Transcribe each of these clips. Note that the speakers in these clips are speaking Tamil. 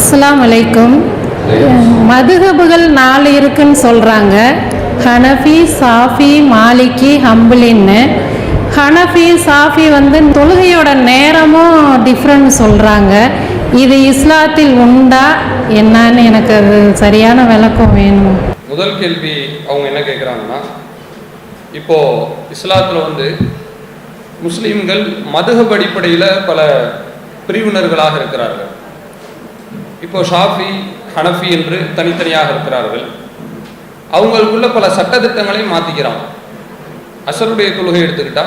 அஸ்லாம் வலைக்கும் மதுகபுகள் நாலு இருக்குன்னு சொல்கிறாங்க ஹனஃபி சாஃபி மாலிகி ஹம்புலின்னு ஹனஃபி சாஃபி வந்து தொழுகையோட நேரமும் டிஃப்ரெண்ட் சொல்கிறாங்க இது இஸ்லாத்தில் உண்டா? என்னன்னு எனக்கு அது சரியான விளக்கம் வேணும். முதல் கேள்வி அவங்க என்ன கேட்குறாங்கன்னா இப்போ இஸ்லாத்தில் வந்து முஸ்லீம்கள் மதுகப் அடிப்படையில் பல பிரிவினர்களாக இருக்கிறார்கள். இப்போ ஷாஃபி ஹனஃபி என்று தனித்தனியாக இருக்கிறார்கள். அவங்களுக்குள்ள பல சட்டத்திட்டங்களையும் மாற்றிக்கிறான் அசருடைய தொழுகை எடுத்துக்கிட்டா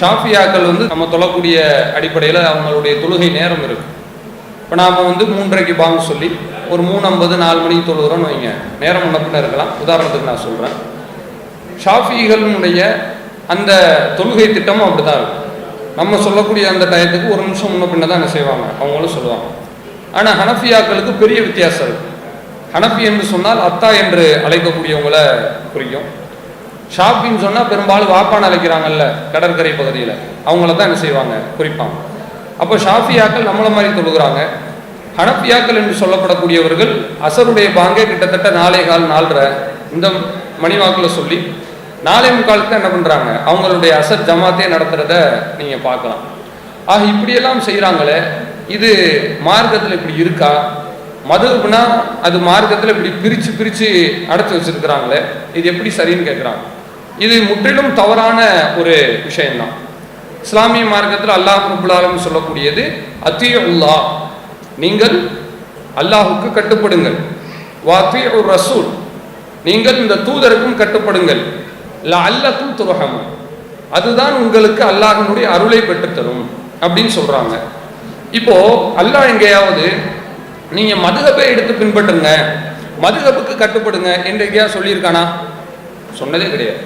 ஷாஃபியாக்கள் வந்து நம்ம தொழக்கூடிய அடிப்படையில் அவங்களுடைய தொழுகை நேரம் இருக்கும் இப்போ நாம் வந்து மூன்றரைக்கு பாங்க சொல்லி ஒரு மூணு ஐம்பது நாலு மணிக்கு தொழுகிறோன்னு வைங்க. நேரம் முன்ன இருக்கலாம். உதாரணத்துக்கு நான் சொல்கிறேன் ஷாஃபிகளுடைய அந்த தொழுகை திட்டமும் அப்படி தான் இருக்கும் நம்ம சொல்லக்கூடிய அந்த டயத்துக்கு ஒரு நிமிஷம் முன்ன பின்ன தான் என்ன செய்வாங்க? அவங்களும் சொல்லுவாங்க. ஆனால் ஹனஃபியாக்களுக்கு பெரிய வித்தியாசம் இருக்கு. ஹனஃபி என்று சொன்னால் அத்தா என்று அழைக்கக்கூடியவங்களை குறிக்கும். ஷாப்பின்னு சொன்னால் பெரும்பாலும் வாப்பான்னு அழைக்கிறாங்கல்ல கடற்கரை பகுதியில். அவங்கள தான் என்ன செய்வாங்க? குறிப்பாங்க. அப்போ ஷாஃபியாக்கள் நம்மளை மாதிரி தொழுகிறாங்க. ஹனப்பியாக்கள் என்று சொல்லப்படக்கூடியவர்கள் அசருடைய பாங்கே கிட்டத்தட்ட நாலே கால் நாலரை இந்த மணிவாக்கில் சொல்லி நாலே முக்காலுக்கு என்ன பண்ணுறாங்க அவங்களுடைய அசர் ஜமாத்தே நடத்துகிறத நீங்கள் பார்க்கலாம். ஆக இப்படியெல்லாம் செய்கிறாங்களே இது மார்க்கத்தில் இப்படி இருக்கா? மதுனா அது மார்க்கத்தில் இப்படி பிரித்து பிரித்து அடைச்சி வச்சிருக்கிறாங்களே இது எப்படி சரின்னு கேட்குறாங்க இது முற்றிலும் தவறான ஒரு விஷயம்தான். இஸ்லாமிய மார்க்கத்தில் அல்லாஹ் ரபுல்லாலும் சொல்லக்கூடியது அத்தியுல்லா நீங்கள் அல்லாஹுக்கு கட்டுப்படுங்கள். வாத்திய ஒரு ரசூல் நீங்கள் இந்த தூதருக்கும் கட்டுப்படுங்கள். இல்லை அல்லக்கும் துரகம் அதுதான் உங்களுக்கு அல்லாஹினுடைய அருளை பெற்றுத்தரும் அப்படின்னு சொல்கிறாங்க இப்போ அல்லாஹ் எங்கேயாவது நீங்க மதுகப்பை எடுத்து பின்பற்றுங்க மதுகப்புக்கு கட்டுப்படுங்க என்று எங்கேயா சொல்லியிருக்கானா? சொன்னதே கிடையாது.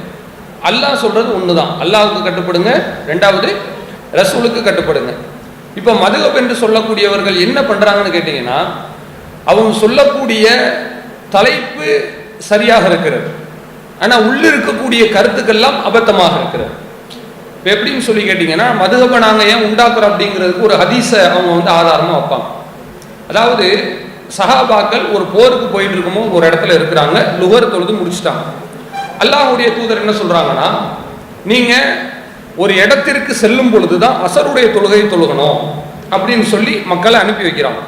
அல்லாஹ் சொல்றது ஒண்ணுதான். அல்லாஹுக்கு கட்டுப்படுங்க ரெண்டாவது ரசூலுக்கு கட்டுப்படுங்க. இப்போ மதுகப் என்று சொல்லக்கூடியவர்கள் என்ன பண்றாங்கன்னு கேட்டீங்கன்னா அவங்க சொல்லக்கூடிய தலைப்பு சரியாக இருக்கிறது. ஆனா உள்ள இருக்கக்கூடிய கருத்துக்கள்லாம் அபத்தமாக இருக்கிறது. இப்போ எப்படின்னு சொல்லி கேட்டிங்கன்னா மதுகப்பை நாங்கள் ஏன் உண்டாக்குறோம் அப்படிங்கிறதுக்கு ஒரு ஹதீஸை அவங்க வந்து ஆதாரமாக வைப்பாங்க. அதாவது சஹாபாக்கள் ஒரு போருக்கு போயிட்டு இருக்கும்போது ஒரு இடத்துல இருக்கிறாங்க லுகர் தொழுது முடிச்சுட்டாங்க. அல்லாஹுடைய தூதர் என்ன சொல்கிறாங்கன்னா நீங்கள் ஒரு இடத்திற்கு செல்லும் பொழுது தான் அசருடைய தொழுகை தொழுகணும் அப்படின்னு சொல்லி மக்களை அனுப்பி வைக்கிறாங்க.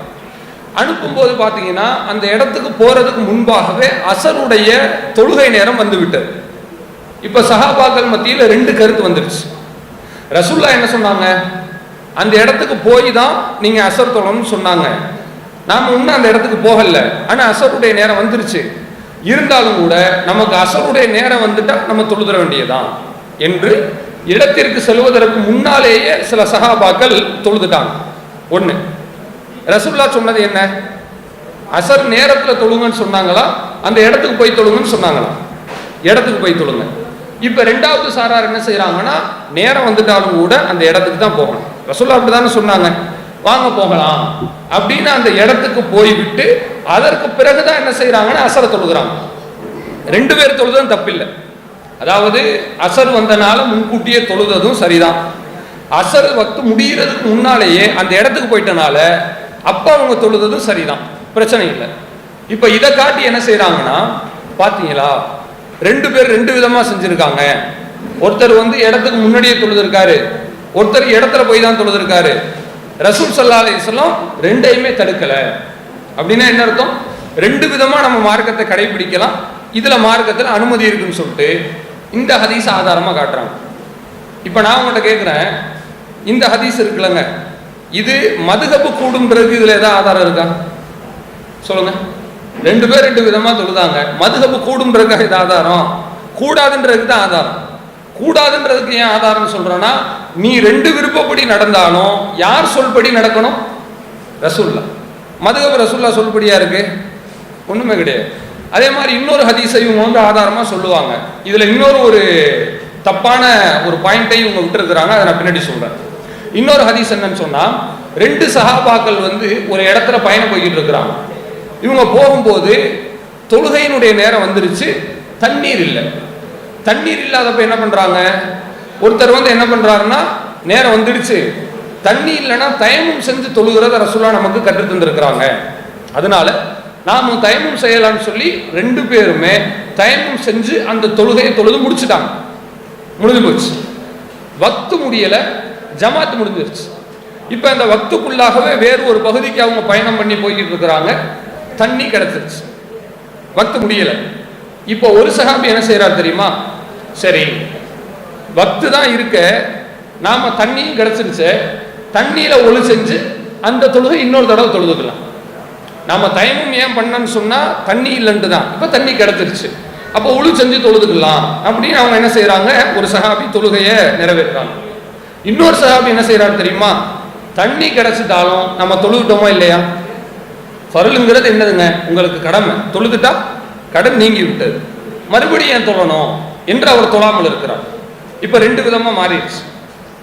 அனுப்பும்போது பார்த்தீங்கன்னா அந்த இடத்துக்கு போகிறதுக்கு முன்பாகவே அசருடைய தொழுகை நேரம் வந்துவிட்டது. இப்போ இப்ப சஹாபாக்கள் மத்தியில் ரெண்டு கருத்து வந்துருச்சு. ரசுல்லா என்ன சொன்னாங்க? அந்த இடத்துக்கு போய் தான் நீங்க அசர் தொழணும்னு சொன்னாங்க. நாம இன்னும் அந்த இடத்துக்கு போகல. ஆனா அசருடைய நேரம் வந்துருச்சு. இருந்தாலும் கூட நமக்கு அசருடைய நேரம் வந்துட்டா நம்ம தொழுதர வேண்டியதான் என்று இடத்திற்கு செல்வதற்கு முன்னாலேயே சில சகாபாக்கள் தொழுதுட்டாங்க. ஒண்ணு ரசுல்லா சொன்னது என்ன? அசர் நேரத்துல தொழுங்கன்னு சொன்னாங்களா? அந்த இடத்துக்கு போய் தொழுங்கன்னு சொன்னாங்களா? இடத்துக்கு போய் தொழுங்க. இப்போ ரெண்டாவது சாரார் என்ன செய்கிறாங்கன்னா நேரம் வந்துட்டாலும் கூட அந்த இடத்துக்கு தான் போகணும். ரசுல்லா அப்படிதானே சொன்னாங்க. வாங்க போகலாம். அப்படின்னு அந்த இடத்துக்கு போய்விட்டு அதற்கு பிறகுதான் என்ன செய்கிறாங்கன்னா அசரை தொழுகிறாங்க. ரெண்டு பேர் தொழுதும் தப்பில்லை. அதாவது அசர் வந்தனால முன்கூட்டியே தொழுததும் சரிதான். அசர் வத்து முடிகிறதுக்கு முன்னாலேயே அந்த இடத்துக்கு போயிட்டனால அப்ப அவங்க தொழுததும் சரிதான். பிரச்சனை இல்லை. இப்போ இதை காட்டி என்ன செய்யறாங்கன்னா பாத்தீங்களா? ரெண்டு பேர் ரெண்டு விதமா செஞ்சிருக்காங்க. ஒருத்தர் வந்து இடத்துக்கு முன்னாடியே தொழுதுருக்காரு. ஒருத்தர் இடத்துல போய் தான் தொழுதுருக்காரு. ரசூல் சல்லா அலிஸ்லாம் ரெண்டையுமே தடுக்கல. அப்படின்னா என்ன அர்த்தம்? ரெண்டு விதமா நம்ம மார்க்கத்தை கடைபிடிக்கலாம். இதுல மார்க்கத்தில் அனுமதி இருக்குன்னு சொல்லிட்டு இந்த ஹதீஸ் ஆதாரமா காட்டுறாங்க. இப்ப நான் உங்கள்கிட்ட கேட்கிறேன் இந்த ஹதீஸ் இருக்குல்லங்க. இது மதுகப்பு கூடுன்றதுக்கு இதுல ஏதாவது ஆதாரம் இருக்கா? சொல்லுங்க. ரெண்டு பேர் ரெண்டு விதமா தொழுதாங்க. மதுகப்பு கூடுன்றதுக்கு இது ஆதாரம். கூடாதுன்றதுக்கு தான் ஆதாரம். கூடாதுன்றதுக்கு ஏன் ஆதாரம் சொல்றேன்னா நீ ரெண்டு விருப்பப்படி நடந்தாலும் யார் சொல்படி நடக்கணும்? ரசூல்லா. மதுகப் ரசூல்லா சொல்படியா இருக்கு? ஒண்ணுமே கிடையாது. அதே மாதிரி இன்னொரு ஹதீஸை இவங்க வந்து ஆதாரமா சொல்லுவாங்க. இதுல இன்னொரு ஒரு தப்பான ஒரு பாயிண்ட்டை இவங்க விட்டுருக்குறாங்க. அதை நான் பின்னாடி சொல்றேன். இன்னொரு ஹதீஸ் என்னன்னு சொன்னா ரெண்டு சஹாபாக்கள் வந்து ஒரு இடத்துல பயணம் போய்கிட்டு இருக்கிறாங்க. இவங்க போகும்போது தொழுகையினுடைய நேரம் வந்துருச்சு தண்ணீர் இல்லை. தண்ணீர் இல்லாதப்ப என்ன பண்றாங்க? ஒருத்தர் வந்து என்ன பண்றாருன்னா நேரம் வந்துடுச்சு. தண்ணி இல்லைன்னா தயமும் செஞ்சு தொழுகிறத ரசுல்லா நமக்கு கற்று தந்திருக்கிறாங்க. அதனால நாம தயமும் செய்யலாம்னு சொல்லி ரெண்டு பேருமே தயமும் செஞ்சு அந்த தொழுகையை தொழுது முடிச்சுட்டாங்க. முடிஞ்சு போச்சு. வக்து முடியல ஜமாத் முடிஞ்சிருச்சு. இப்போ அந்த வக்துக்குள்ளாகவே வேறு ஒரு பகுதிக்கு அவங்க பயணம் பண்ணி போய்கிட்டு இருக்கிறாங்க. தண்ணி கிடைச்சிருச்சு. வக்து முடியல. இப்போ ஒரு சஹாபி என்ன செய்யறார் தெரியுமா? சரி வக்து தான் இருக்க. நாம தண்ணியும் கிடைச்சிருச்சு. தண்ணியில ஒளி செஞ்சு அந்த தொழுகை இன்னொரு தடவை தொழுதுக்கலாம். நாம தயமும் ஏன் பண்ணன்னு சொன்னா தண்ணி இல்லைன்ட்டு தான். இப்போ தண்ணி கிடைச்சிருச்சு. அப்போ உழு செஞ்சு தொழுதுக்கலாம். அப்படின்னு அவங்க என்ன செய்யறாங்க ஒரு சஹாபி தொழுகையை நிறைவேற்றாங்க இன்னொரு சஹாபி என்ன செய்யறாரு தெரியுமா? தண்ணி கிடைச்சிட்டாலும் நம்ம தொழுதுட்டோமா இல்லையா? ஃபருளுங்கிறது என்னதுங்க? உங்களுக்கு கடமை. தொழுதுட்டா கடன் நீங்கி விட்டது மறுபடியும் ஏன் தொழணும் என்று அவர் தொழாமல் இருக்கிறார். இப்போ ரெண்டு விதமாக மாறிடுச்சு.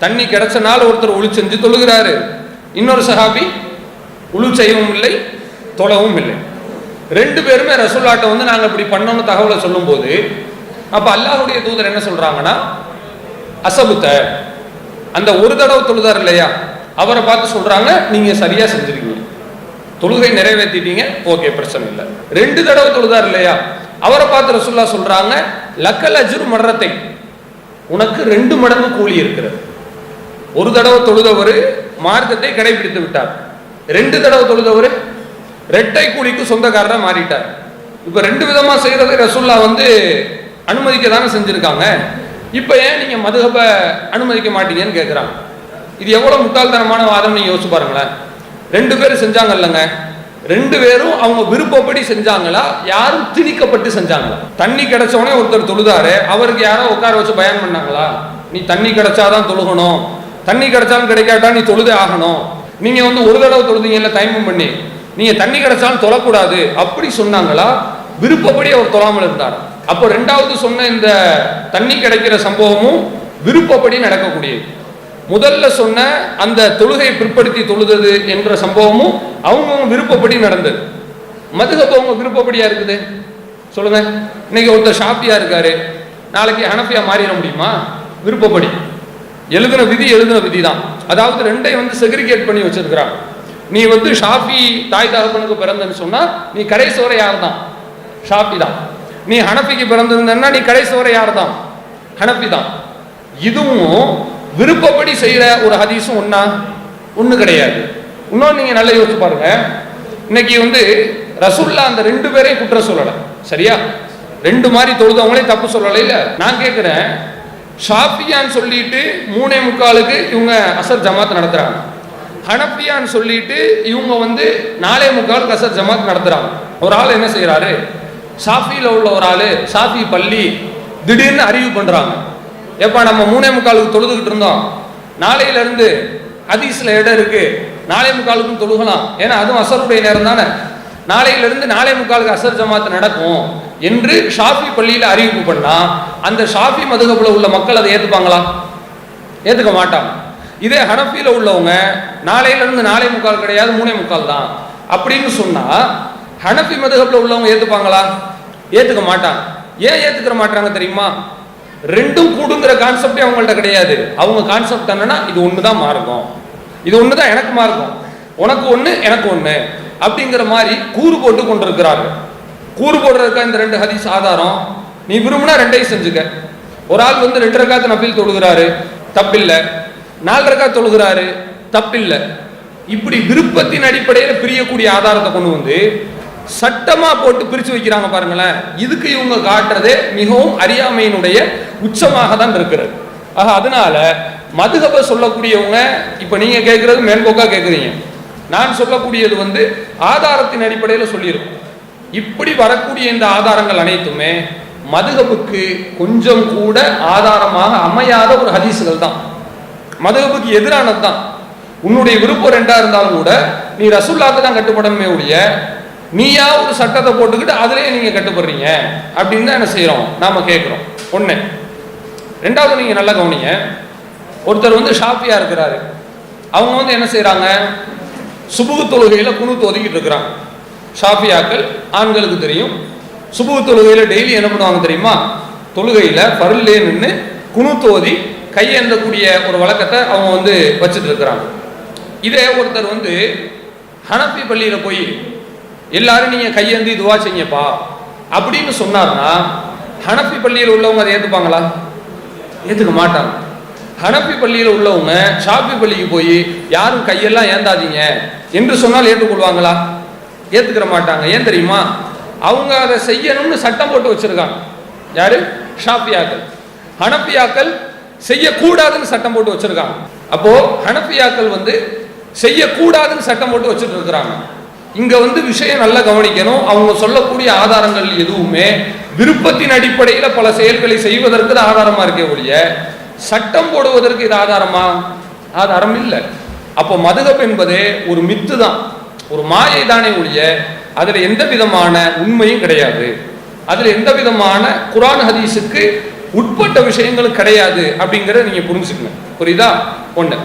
தண்ணி கிடைச்சனால ஒருத்தர் ஒளி செஞ்சு தொழுகிறாரு. இன்னொரு சஹாபி உழு செய்யவும் இல்லை தொழவும் இல்லை. ரெண்டு பேருமே ரசூல்லாட்டை வந்து நாங்கள் இப்படி பண்ணோம்னு தகவலை சொல்லும்போது அப்போ அல்லாஹுடைய தூதர் என்ன சொல்கிறாங்கன்னா அசபுத்த அந்த ஒரு தடவை தொழுதார் இல்லையா? அவரை பார்த்து சொல்கிறாங்க நீங்கள் சரியாக செஞ்சுருக்கீங்க. தொழுகை நிறைவேற்றிட்டீங்க ஓகே பிரச்சனை இல்லை. ரெண்டு தடவை தொழுதார் இல்லையா? அவரை பார்த்து ரசுல்லா சொல்றாங்க லக்கல் அஜுர் மடரத்தை உனக்கு ரெண்டு மடங்கு கூலி இருக்கிறது. ஒரு தடவை தொழுதவர் மார்க்கத்தை கடைபிடித்து விட்டார். ரெண்டு தடவை தொழுதவர் ரெட்டை கூலிக்கு சொந்தக்காரராக மாறிட்டார். இப்போ ரெண்டு விதமா செய்கிறது ரசுல்லா வந்து அனுமதிக்க தானே செஞ்சுருக்காங்க. இப்போ ஏன் நீங்க மதுகப்பை அனுமதிக்க மாட்டீங்கன்னு கேட்குறாங்க இது எவ்வளவு முட்டாள்தனமான வாதம்னு யோசிச்சு பாருங்களேன். ரெண்டு பேரும் செஞ்சாங்க இல்லைங்க ரெண்டு பேரும் அவங்க விருப்பப்படி செஞ்சாங்களா? யாரும் திணிக்கப்பட்டு செஞ்சாங்களா? தண்ணி கிடைச்சவனே ஒருத்தர் தொழுதாரு. அவருக்கு யாரோ உட்கார வச்சு பயன் பண்ணாங்களா? நீ தண்ணி கிடைச்சாதான் தொழுகணும். தண்ணி கிடைச்சாலும் கிடைக்காட்டா நீ தொழுதே ஆகணும். நீங்க வந்து ஒரு தடவை தொழுதீங்கல்ல டைமும் பண்ணி. நீங்க தண்ணி கிடைச்சாலும் தொழக்கூடாது. அப்படி சொன்னாங்களா? விருப்பப்படி அவர் தொழாமல் இருந்தார். அப்போ ரெண்டாவது சொன்ன இந்த தண்ணி கிடைக்கிற சம்பவமும் விருப்பப்படி நடக்கக்கூடியது. முதல்ல சொன்ன அந்த தொழுகையை பிற்படுத்தி தொழுதது என்ற சம்பவமும் அவங்கவுங்க விருப்பப்படி நடந்தது. மதுகப்பு அவங்க விருப்பப்படியா இருக்குது? சொல்லுங்க. இன்னைக்கு ஒருத்தர் ஷாப்பியா இருக்காரு. நாளைக்கு ஹனஃபியா மாறிட முடியுமா? விருப்பப்படி. எழுதின விதி எழுதின விதி தான் அதாவது ரெண்டையும் வந்து செக்ரிகேட் பண்ணி வச்சிருக்கிறான். நீ வந்து ஷாஃபி தாய் தகப்பனுக்கு பிறந்தன்னு சொன்னா நீ கடைசோரை யார் தான் ஷாஃபி தான் நீ ஹனஃபிக்கு பிறந்திருந்தன்னா நீ கடைசோரை யார் தான் ஹனஃபி தான் இதுவும் விருப்பப்படி செய்யற ஒரு ஹதீஸும் ஒன்றா ஒண்ணு கிடையாது. இன்னொன்று நீங்க நல்லா யோசிச்சு பாருங்க. இன்னைக்கு வந்து ரசுல்லா அந்த ரெண்டு பேரையும் குற்றம் சொல்லலை. சரியா? ரெண்டு மாதிரி தொழுதவங்களே தப்பு சொல்லலை இல்ல? நான் கேட்கிறேன் ஷாப்பியான்னு சொல்லிட்டு மூணே முக்காலுக்கு இவங்க அசர் ஜமாத் நடத்துறாங்க. ஹனப்பியான்னு சொல்லிட்டு இவங்க வந்து நாலே முக்காலுக்கு அசர் ஜமாத் நடத்துறாங்க. ஒரு ஆள் என்ன செய்யறாரு ஷாஃபியில் உள்ள ஒரு ஆள் ஷாஃபி பள்ளி திடீர்னு அறிவு பண்றாங்க. எப்பா நம்ம மூணே முக்காலுக்கு தொழுதுகிட்டு இருந்தோம். நாளையில இருந்து ஹதீஸ்ல இடம் இருக்கு. நாளை முக்காலுக்கும் தொழுகலாம். ஏன்னா அதுவும் அசருடைய நேரம் தானே. நாளையில இருந்து நாளை முக்காலுக்கு அசர் ஜமாத்து நடக்கும் என்று ஷாஃபி பள்ளியில அறிவிப்பு பண்ணா அந்த ஷாஃபி மதுகப்புல உள்ள மக்கள் அதை ஏத்துப்பாங்களா? ஏத்துக்க மாட்டாங்க. இதே ஹனஃபியில் உள்ளவங்க நாளையிலேருந்து நாளை முக்கால் கிடையாது மூணே முக்கால் தான். அப்படின்னு சொன்னால் ஹனஃபி மதுகப்பில் உள்ளவங்க ஏற்றுப்பாங்களா ஏற்றுக்க மாட்டாங்க. ஏன் ஏற்றுக்கிற மாட்டாங்க தெரியுமா? ரெண்டும் கூடுங்கிற கான்செப்டே அவங்கள்ட்ட கிடையாது. அவங்க கான்செப்ட் என்னன்னா இது ஒன்று தான் மார்க்கம். இது ஒன்று தான் எனக்கு மார்க்கம். உனக்கு ஒன்று எனக்கு ஒன்று அப்படிங்கிற மாதிரி கூறு போட்டு கொண்டிருக்கிறார்கள். கூறு போடுறதுக்கா இந்த ரெண்டு ஹதீஸ் ஆதாரம்? நீ விரும்பினா ரெண்டையும் செஞ்சுக்க. ஒரு ஆள் வந்து ரெண்டு ரக்காத்து நபில் தொழுகிறாரு தப்பில்லை. நாலு ரக்காத் தொழுகிறாரு தப்பில்லை. இப்படி விருப்பத்தின் அடிப்படையில் பிரியக்கூடிய ஆதாரத்தை கொண்டு வந்து சட்டமா போட்டு பிரிச்சு வைக்கிறாங்க பாருங்களேன். இதுக்கு இவங்க காட்டுறதே மிகவும் அறியாமையினுடைய உச்சமாக தான் இருக்கிறது. ஆக அதனால மதுகப சொல்லக்கூடியவங்க இப்ப நீங்க கேட்கறது மேல்போக்கா கேட்குறீங்க நான் சொல்லக்கூடியது வந்து ஆதாரத்தின் அடிப்படையில் சொல்லியிருக்கோம் இப்படி வரக்கூடிய இந்த ஆதாரங்கள் அனைத்துமே மதுகபுக்கு கொஞ்சம் கூட ஆதாரமாக அமையாத ஒரு ஹதீசுகள் தான். மதுகபுக்கு எதிரானது தான். உன்னுடைய விருப்பம் ரெண்டா இருந்தாலும் கூட நீ ரசுல்லாக்கு தான் கட்டுப்படணுமே ஒழிய நீயா ஒரு சட்டத்தை போட்டுக்கிட்டு அதுலேயே நீங்கள் கட்டுப்படுறீங்க. அப்படின்னு தான் என்ன செய்கிறோம் நாம் கேட்குறோம் ஒன்று ரெண்டாவது நீங்கள் நல்லா கவனிங்க. ஒருத்தர் வந்து ஷாப்பியா இருக்கிறாரு. அவங்க வந்து என்ன செய்கிறாங்க சுபுகு தொழுகையில் குணு ஒதுக்கிட்டு இருக்கிறாங்க. ஷாஃபியாக்கள் ஆண்களுக்கு தெரியும். சுபுகு தொழுகையில் டெய்லி என்ன பண்ணுவாங்க தெரியுமா? தொழுகையில் பருள்லே நின்று குணு தோதி கையேந்தக்கூடிய ஒரு வழக்கத்தை அவங்க வந்து வச்சுட்டு இருக்கிறாங்க. இதே ஒருத்தர் வந்து ஹனப்பி பள்ளியில் போய் எல்லாரும் நீங்க கையேந்தி இதுவா செய்யப்பா அப்படின்னு சொன்னார்னா ஹனப்பி பள்ளியில் உள்ளவங்க அதை ஏத்துப்பாங்களா? ஏத்துக்க மாட்டாங்க. ஹனப்பி பள்ளியில் உள்ளவங்க ஷாப்பி பள்ளிக்கு போய் யாரும் கையெல்லாம் ஏந்தாதீங்க என்று சொன்னால் ஏற்றுக்கொள்வாங்களா? ஏத்துக்கிற மாட்டாங்க. ஏன் தெரியுமா? அவங்க அதை செய்யணும்னு சட்டம் போட்டு வச்சிருக்காங்க. யாரு? ஷாப்பியாக்கள் ஹனப்பியாக்கள் செய்யக்கூடாதுன்னு சட்டம் போட்டு வச்சிருக்காங்க. அப்போ ஹனப்பியாக்கள் வந்து செய்யக்கூடாதுன்னு சட்டம் போட்டு வச்சுட்டு இருக்கிறாங்க. இங்க வந்து விஷயம் நல்லா கவனிக்கணும். அவங்க சொல்லக்கூடிய ஆதாரங்கள் எதுவுமே விருப்பத்தின் அடிப்படையில பல செயல்களை செய்வதற்கு ஆதாரமாக ஆதாரமா இருக்கே ஒழிய சட்டம் போடுவதற்கு இது ஆதாரமா? ஆதாரம் இல்லை. அப்போ மதுகப் என்பதே ஒரு மித்து தான். ஒரு மாயை தானே ஒழிய அதுல எந்த விதமான உண்மையும் கிடையாது. அதுல எந்த விதமான குரான் ஹதீஸுக்கு உட்பட்ட விஷயங்களும் கிடையாது அப்படிங்கிறத நீங்க புரிஞ்சுக்கணும். புரியுதா? ஒன்று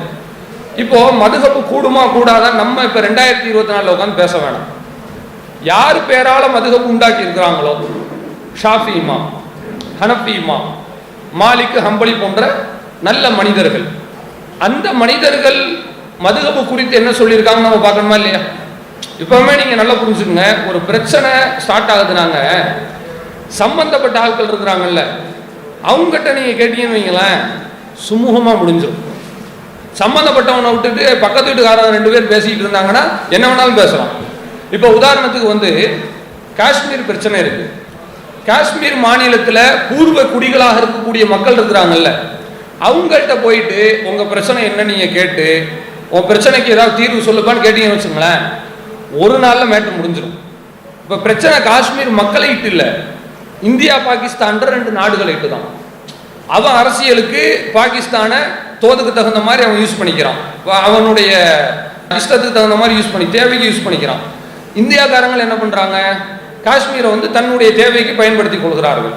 இப்போ மதுகப்பு கூடுமா கூடாதான் நம்ம இப்ப ரெண்டாயிரத்தி இருபத்தி நாலுல உட்காந்து பேச வேணாம். யார் பேரால மதுகப்பு உண்டாக்கி இருக்கிறாங்களோ? ஷாஃபி இமாம் ஹனஃபி இமாம் மாலிக் ஹம்பளி போன்ற நல்ல மனிதர்கள். அந்த மனிதர்கள் மதுகப்பு குறித்து என்ன சொல்லியிருக்காங்க நம்ம பார்க்கணுமா இல்லையா? இப்பவுமே நீங்க நல்லா புரிஞ்சுக்கங்க ஒரு பிரச்சனை ஸ்டார்ட் ஆகுதுனாங்க. சம்பந்தப்பட்ட ஆட்கள் இருக்கிறாங்கல்ல அவங்ககிட்ட நீங்க கேட்டீங்கன்னு வைங்களேன் சுமூகமா முடிஞ்சிடும். சம்பந்தப்பட்டவனை விட்டுட்டு பக்கத்து வீட்டுக்காரன் ரெண்டு பேர் பேசிக்கிட்டு இருந்தாங்கன்னா என்ன வேணாலும் பேசலாம். இப்போ உதாரணத்துக்கு வந்து காஷ்மீர் பிரச்சனை இருக்கு. காஷ்மீர் மாநிலத்தில் பூர்வ குடிகளாக இருக்கக்கூடிய மக்கள் இருக்கிறாங்கல்ல அவங்கள்ட்ட போயிட்டு உங்கள் பிரச்சனை என்ன நீங்கள் கேட்டு உன் பிரச்சனைக்கு ஏதாவது தீர்வு சொல்லுப்பான்னு கேட்டீங்கன்னு வச்சுங்களேன் ஒரு நாளில் மேட்டர் முடிஞ்சிடும். இப்போ பிரச்சனை காஷ்மீர் மக்களை இட்டு இல்லை இந்தியா பாகிஸ்தான் ரெண்டு நாடுகளை இட்டு தான் அவன் அரசியலுக்கு பாகிஸ்தானை தோதுக்கு தகுந்த மாதிரி அவன் யூஸ் பண்ணிக்கிறான். அவனுடைய இஷ்டத்துக்கு தகுந்த மாதிரி யூஸ் பண்ணி தேவைக்கு யூஸ் பண்ணிக்கிறான். இந்தியாக்காரங்கள் என்ன பண்ணுறாங்க காஷ்மீரை வந்து தன்னுடைய தேவைக்கு பயன்படுத்தி கொள்கிறார்கள்.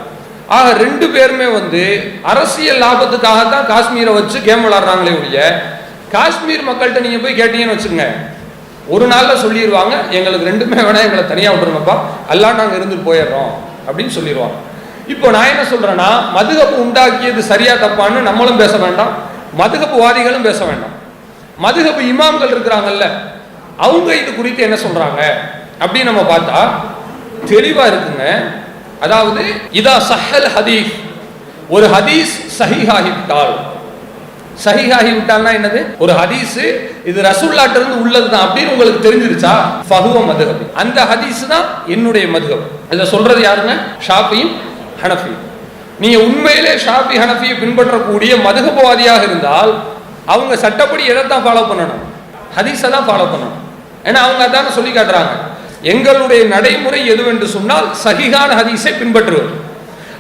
ஆக ரெண்டு பேருமே வந்து அரசியல் லாபத்துக்காக தான் காஷ்மீரை வச்சு கேம் விளாடுறாங்களே ஒழிய காஷ்மீர் மக்கள்கிட்ட நீங்கள் போய் கேட்டீங்கன்னு வச்சுங்க ஒரு நாளில் சொல்லிடுவாங்க எங்களுக்கு ரெண்டுமே வேணால் எங்களை தனியாக விட்டுருங்கப்பா எல்லாம் நாங்கள் இருந்துட்டு போயிடுறோம் அப்படின்னு சொல்லிடுவாங்க இப்போ நான் என்ன சொல்கிறேன்னா மதுகப்பு உண்டாக்கியது சரியா தப்பான்னு நம்மளும் பேச வேண்டாம். மதுகப்பு வாதிகளும் பேச வேண்டாம். மதுகப்பு இமாம்கள் இருக்கிறாங்கல்ல அவங்க இது குறித்து என்ன சொல்றாங்க அப்படின்னு நம்ம பார்த்தா தெளிவா இருக்குங்க. அதாவது இதா சஹல் ஹதீஸ். ஒரு ஹதீஸ் சஹிஹாகிவிட்டால். சஹிஹாகிவிட்டால்னா என்னது? ஒரு ஹதீஸ் இது ரசூல்லாட்ட இருந்து உள்ளதுதான் அப்படின்னு உங்களுக்கு தெரிஞ்சிருச்சா? ஃபஹுவ மதுஹப் அந்த ஹதீஸ் தான் என்னுடைய மதுகப். இதை சொல்றது யாருங்க? ஷாஃபியும் ஹனஃபியும். நீங்க உண்மையிலே ஷாஃபி ஹனஃபியை பின்பற்றக்கூடிய மதுகபவாதியாக இருந்தால் அவங்க சட்டப்படி எதை தான் ஃபாலோ பண்ணணும்? ஹதீஸை தான் ஃபாலோ பண்ணணும். ஏன்னா அவங்க அதான சொல்லி காட்டுறாங்க. எங்களுடைய நடைமுறை எதுவென்று சொன்னால் சகிகான ஹதீஸை பின்பற்றுவது.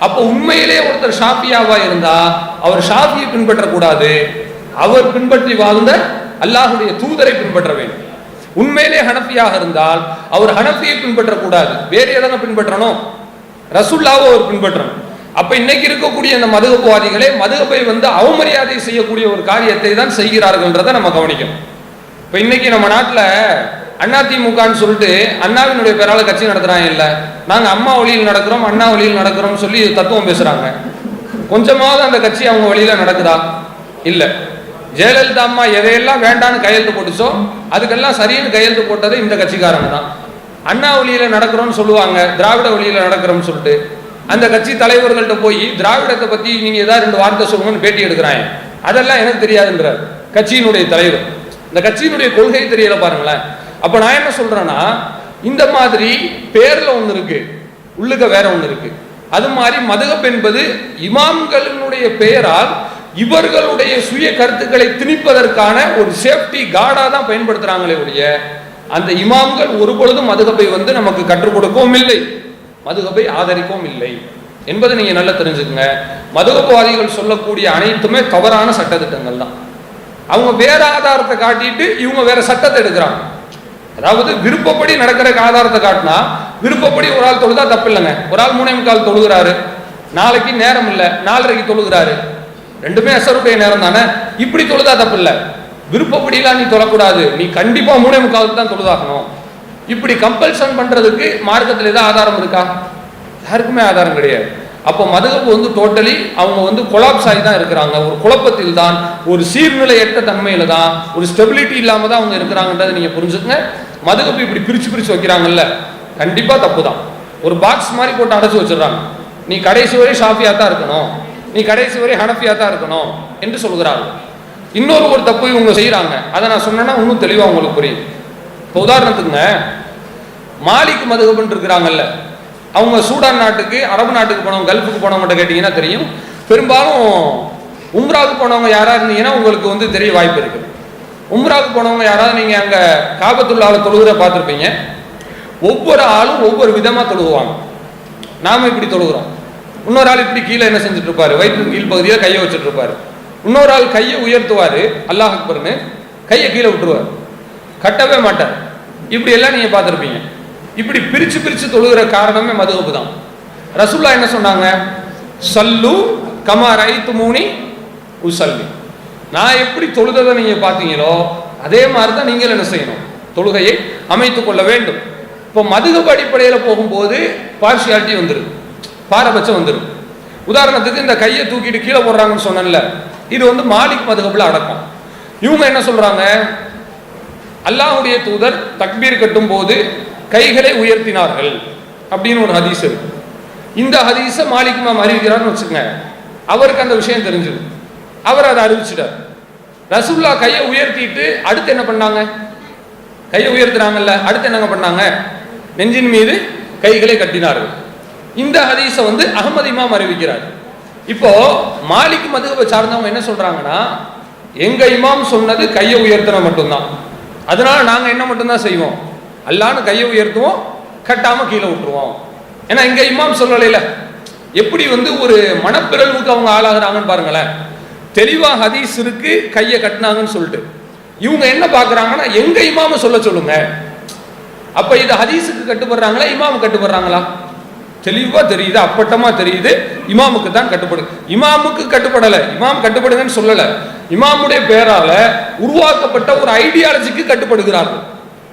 அப்போ உண்மையிலே ஒருத்தர் ஷாஃபியாவா இருந்தா அவர் ஷாஃபியை பின்பற்றக்கூடாது. அவர் பின்பற்றி வாழ்ந்த அல்லாஹுடைய தூதரை பின்பற்ற வேண்டும். உண்மையிலே ஹனஃபியாக இருந்தால் அவர் ஹனஃபியை பின்பற்றக்கூடாது. வேறு எதனை பின்பற்றணும்? ரசுல்லாவை அவர் பின்பற்றணும். அப்ப இன்னைக்கு இருக்கக்கூடிய இந்த மதுகப்புவாதிகளே மதுகப்பை வந்து அவமரியாதை செய்யக்கூடிய ஒரு காரியத்தை தான் செய்கிறார்கள்ன்றதை நம்ம கவனிக்கணும். இப்ப இன்னைக்கு நம்ம நாட்டுல அதிமுகன்னு சொல்லிட்டு அண்ணாவினுடைய பேரால கட்சி நடத்துறாங்க இல்ல? நாங்க அம்மா வழியில் நடக்கிறோம் அண்ணா வழியில் நடக்கிறோம்னு சொல்லி தத்துவம் பேசுறாங்க. கொஞ்சமாவது அந்த கட்சி அவங்க வழியில நடக்குதா? இல்ல. ஜெயலலிதா அம்மா எதையெல்லாம் வேண்டான்னு கையெழுத்து போட்டுச்சோ அதுக்கெல்லாம் சரின்னு கையெழுத்து போட்டது இந்த கட்சிக்காரங்க தான். அண்ணா வழியில நடக்கிறோம்னு சொல்லுவாங்க திராவிட வழியில நடக்கிறோம்னு சொல்லிட்டு. அந்த கட்சி தலைவர்கள்ட்ட போய் திராவிடத்தை பத்தி நீங்க ஏதாவது ரெண்டு வார்த்தை சொல்லுங்கன்னு பேட்டி எடுக்கிறாங்க. அதெல்லாம் எனக்கு தெரியாதுன்றார். கட்சியினுடைய தலைவர். இந்த கட்சியினுடைய கொள்கை தெரியல பாருங்களேன். அப்ப நான் என்ன சொல்றேன்னா இந்த மாதிரி பேர்ல ஒண்ணு இருக்கு உள்ளுக்க வேற ஒண்ணு இருக்கு. அது மாதிரி மதுகப் என்பது இமாம்களினுடைய பெயரால் இவர்களுடைய சுய கருத்துக்களை திணிப்பதற்கான ஒரு சேஃப்டி கார்டா தான் பயன்படுத்துறாங்களே ஒழிய அந்த இமாம்கள் ஒரு பொழுதும் மதுகப்பை வந்து நமக்கு கற்றுக் கொடுக்கவும் இல்லை. மதுகப்பை ஆதரிக்கவும் இல்லை. என்பதை நீங்க நல்லா தெரிஞ்சுக்கங்க. மதுகப்பவாதிகள் சொல்லக்கூடிய அனைத்துமே தவறான சட்டத்திட்டங்கள் தான். அவங்க வேற ஆதாரத்தை காட்டிட்டு இவங்க வேற சட்டத்தை எடுக்கிறாங்க. அதாவது விருப்பப்படி நடக்கிற ஆதாரத்தை காட்டினா விருப்பப்படி ஒரு ஆள் தொழுதா தப்பு இல்லைங்க ஒரு ஆள் மூணே முக்கால் தொழுகிறாரு. நாளைக்கு நேரம் இல்லை. நாலரைக்கு தொழுகிறாரு. ரெண்டுமே அசருடைய நேரம் தானே. இப்படி தொழுதா தப்பு இல்லை விருப்பப்படிலாம் நீ தொழக்கூடாது. நீ கண்டிப்பா மூணே முக்காலுக்கு தான் தொழுதாகணும். இப்படி கம்பல்ஷன் பண்றதுக்கு மார்க்கத்தில் ஏதாவது ஆதாரம் இருக்கா? யாருக்குமே ஆதாரம் கிடையாது. அப்போ மதுகப்பு வந்து டோட்டலி அவங்க வந்து கொலாப்ஸ் ஆகி தான் இருக்கிறாங்க. ஒரு குழப்பத்தில் தான் ஒரு சீர்நிலையற்ற தன்மையில தான் ஒரு ஸ்டெபிலிட்டி இல்லாம தான் அவங்க இருக்கிறாங்கன்றதை நீங்க புரிஞ்சுக்கங்க. மதுகப்பு இப்படி பிரிச்சு பிரிச்சு வைக்கிறாங்கல்ல கண்டிப்பா தப்பு தான் ஒரு பாக்ஸ் மாதிரி போட்டு அடைச்சு வச்சிடுறாங்க. நீ கடைசி வரை ஷாஃபியா தான் இருக்கணும். நீ கடைசி வரை ஹனஃபியா தான் இருக்கணும் என்று சொல்கிறார்கள். இன்னொரு ஒரு தப்பு இவங்க செய்கிறாங்க அதை நான் சொன்னேன்னா இன்னும் தெளிவா உங்களுக்கு புரியும். இப்போ உதாரணத்துக்குங்க மாலிக் மதுகபன் இருக்கிறாங்கல்ல அவங்க சூடான் நாட்டுக்கு அரபு நாட்டுக்கு போனவங்க கல்ஃபுக்கு போனவங்ககிட்ட கேட்டிங்கன்னா தெரியும். பெரும்பாலும் உம்ராவுக்கு போனவங்க யாராக இருந்தீங்கன்னா உங்களுக்கு வந்து தெரிய வாய்ப்பு இருக்கு. உம்ராவுக்கு போனவங்க யாராவது நீங்க அங்க காபத்துள்ளால தொழுகிற பார்த்துருப்பீங்க. ஒவ்வொரு ஆளும் ஒவ்வொரு விதமா தொழுகுவாங்க. நாம இப்படி தொழுகிறோம். இன்னொரு ஆள் இப்படி கீழே என்ன செஞ்சுட்டு இருப்பாரு வயிற்று கீழ் பகுதியில் கையை வச்சுட்டு இருப்பாரு இன்னொரு ஆள் கையை உயர்த்துவாரு அல்லாஹ் அக்பர்னு. கையை கீழே விட்டுருவார். கட்டவே மாட்டார். இப்படி எல்லாம் நீங்க பார்த்துருப்பீங்க. இப்படி பிரிச்சு பிரிச்சு தொழுகிற காரணமே மதுகப்பு தான் ரசூல்லா என்ன சொன்னாங்க? சல்லு கமா ரைத்து மூனி உசல்லி. நான் எப்படி தொழுததை நீங்க பார்த்தீங்களோ அதே மாதிரி தான் நீங்கள் என்ன செய்யணும்? தொழுகையை அமைத்துக் கொள்ள வேண்டும். இப்போ மதுகப்பு அடிப்படையில் போகும்போது பார்ஷியாலிட்டி வந்துடும் பாரபட்சம் வந்துடும் உதாரணத்துக்கு இந்த கையை தூக்கிட்டு கீழே போடுறாங்கன்னு சொன்னேன்ல இது வந்து மாலிக் மதுகப்புல அடக்கம். இவங்க என்ன சொல்றாங்க? அல்லாஹுடைய தூதர் தக்பீர் கட்டும் போது கைகளை உயர்த்தினார்கள் அப்படின்னு ஒரு ஹதீஸ் இருக்கு. இந்த ஹதீஸை மாலிக் மாம் அறிவிக்கிறார்னு வச்சுக்கோங்க. அவருக்கு அந்த விஷயம் தெரிஞ்சது. அவர் அதை அறிவிச்சிட்டார். ரசூல்லா கையை உயர்த்திட்டு அடுத்து என்ன பண்ணாங்க? கையை உயர்த்துறாங்கல்ல அடுத்து என்னங்க பண்ணாங்க? நெஞ்சின் மீது கைகளை கட்டினார்கள். இந்த ஹதீஸை வந்து அகமது இமாம் அறிவிக்கிறார். இப்போ மாலிக் மதுகவை சார்ந்தவங்க என்ன சொல்றாங்கன்னா எங்க இமாம் சொன்னது கையை உயர்த்தின மட்டும்தான். அதனால நாங்க என்ன மட்டும்தான் செய்வோம்? அல்லான்னு கையை உயர்த்துவோம் கட்டாம கீழே விட்டுருவோம். ஏன்னா இங்க இமாம் சொல்லலையில எப்படி வந்து ஒரு மனப்பிறழ்வுக்கு அவங்க ஆளாகிறாங்கன்னு பாருங்களேன். தெளிவா ஹதீஸ் இருக்கு கையை கட்டினாங்கன்னு சொல்லிட்டு. இவங்க என்ன பார்க்குறாங்கன்னா எங்க இமாம சொல்ல சொல்லுங்க. அப்ப இது ஹதீஸுக்கு கட்டுப்படுறாங்களா இமாமு கட்டுப்படுறாங்களா? தெளிவா தெரியுது அப்பட்டமா தெரியுது இமாமுக்கு தான் கட்டுப்படு. இமாமுக்கு கட்டுப்படல இமாம் கட்டுப்படுங்கன்னு சொல்லல. இமாமுடைய பேரால உருவாக்கப்பட்ட ஒரு ஐடியாலஜிக்கு கட்டுப்படுகிறார்கள்.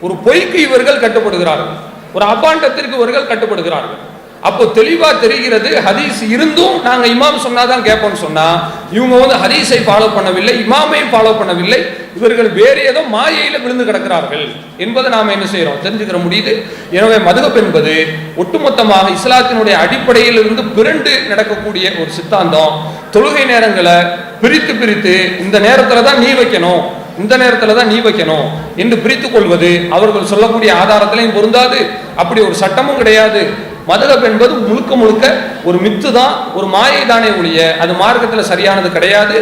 ஒரு பொய்க்கு இவர்கள் கட்டுப்படுகிறார்கள். ஒரு அபாண்டத்திற்கு இவர்கள் கட்டுப்படுகிறார்கள். அப்போ தெளிவா தெரிகிறது ஹதீஸ் இருந்தும் நாங்க இமாம் சொன்னாதான் கேட்போம்னு சொன்னா இவங்க வந்து ஹதீஸை ஃபாலோ பண்ணவில்லை இமாமையும் ஃபாலோ பண்ணவில்லை. இவர்கள் வேறு ஏதோ மாயையில விழுந்து கிடக்கிறார்கள் என்பதை நாம என்ன செய்யறோம்? தெரிஞ்சுக்கிற முடியுது? எனவே மதுகப் என்பது ஒட்டுமொத்தமாக இஸ்லாத்தினுடைய அடிப்படையில் இருந்து பிறண்டு நடக்கக்கூடிய ஒரு சித்தாந்தம். தொழுகை நேரங்களை பிரித்து பிரித்து இந்த நேரத்துல தான் நீ வைக்கணும். இந்த நேரத்தில் தான் நீ வைக்கணும் என்று பிரித்து கொள்வது அவர்கள் சொல்லக்கூடிய ஆதாரத்திலையும் பொருந்தாது. அப்படி ஒரு சட்டமும் கிடையாது. மதுகப் என்பது முழுக்க முழுக்க ஒரு மித்து தான் ஒரு மாயை தானே ஒழிய அது மார்க்கத்தில் சரியானது கிடையாது.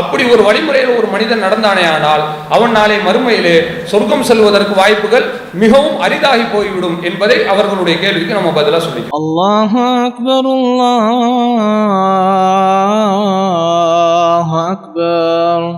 அப்படி ஒரு வழிமுறையில் ஒரு மனிதன் நடந்தானே ஆனால் அவன் நாளை மறுமையிலே சொர்க்கம் செல்வதற்கு வாய்ப்புகள் மிகவும் அரிதாகி போய்விடும் என்பதை அவர்களுடைய கேள்விக்கு நம்ம பதிலாக சொல்லி அல்லாஹ் அக்பர் அல்லாஹ் அக்பர்.